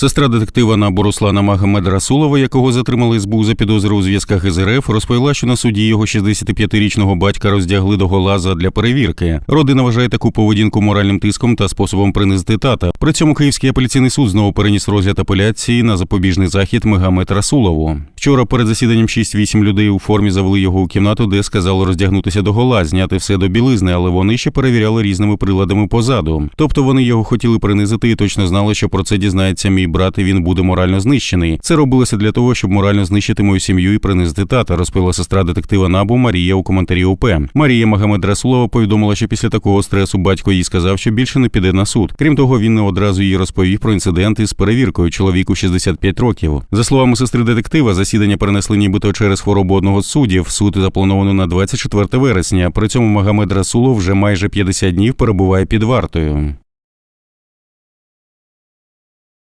Сестра детектива НАБУ Руслана Магомед Расулова, якого затримали СБУ за підозру у зв'язках із РФ, розповіла, що на суді його 65-річного батька роздягли до гола для перевірки. Родина вважає таку поведінку моральним тиском та способом принизити тата. При цьому Київський апеляційний суд знову переніс розгляд апеляції на запобіжний захід Магомед Расулову. Вчора перед засіданням 6-8 людей у формі завели його у кімнату, де сказали роздягнутися до гола, зняти все до білизни, але вони ще перевіряли різними приладами позаду. Тобто вони його хотіли принизити і точно знали, що про це дізнається мій брат, і він буде морально знищений. Це робилося для того, щоб морально знищити мою сім'ю і принизити тата, розповіла сестра детектива НАБУ Марія у коментарі УП. Марія Магомед Расулова повідомила, що після такого стресу батько їй сказав, що більше не піде на суд. Крім того, він не одразу їй розповів про інцидент із перевіркою чоловіку 65 років. За словами сестри детектива, засідання перенесли нібито через хворобу одного з суддів. Суд заплановано на 24 вересня. При цьому Магомед Расулов вже майже 50 днів перебуває під вартою.